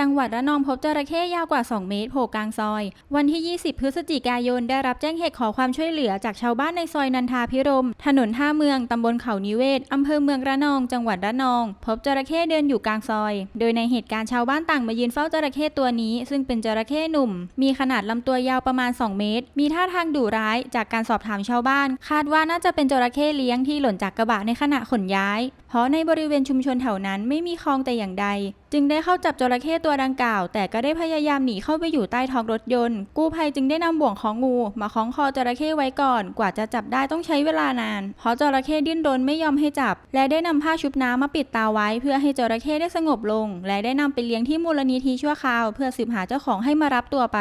จังหวัดระนองพบจระเข้ยาวกว่า 2 เมตรโผล่กลางซอย วันที่ 20 พฤศจิกายน ได้รับแจ้งเหตุขอความช่วยเหลือจากชาวบ้านในซอยนันทาพิรม ถนนท่าเมือง ตำบลเขานิเวศ อำเภอเมืองระนอง จังหวัดระนอง พบจระเข้เดินอยู่กลางซอย โดยในเหตุการณ์ชาวบ้านต่างมายืนเฝ้าจระเข้ตัวนี้ ซึ่งเป็นจระเข้หนุ่ม มีขนาดลำตัวยาวประมาณ 2 เมตร มีท่าทางดุร้าย จากการสอบถามชาวบ้าน คาดว่าน่าจะเป็นจระเข้เลี้ยงที่หล่นจากกระบะในขณะขนย้าย เพราะในบริเวณชุมชนแถวนั้นไม่มีคลองแต่อย่างใด จึงได้เข้าจับจระเข้ตัวดังกล่าว แต่ก็ได้พยายามหนีเข้าไปอยู่ใต้ท้องรถยนต์ กู้ภัยจึงได้นำบ่วงของงู มาคล้องคอจระเข้ไว้ก่อน กว่าจะจับได้ต้องใช้เวลานาน เพราะจระเข้ดิ้นรนไม่ยอมให้จับ และได้นำผ้าชุบน้ำมาปิดตาไว้ เพื่อให้จระเข้ได้สงบลง และได้นำไปเลี้ยงที่มูลนิธิชั่วคราว เพื่อสืบหาเจ้าของให้มารับตัวไป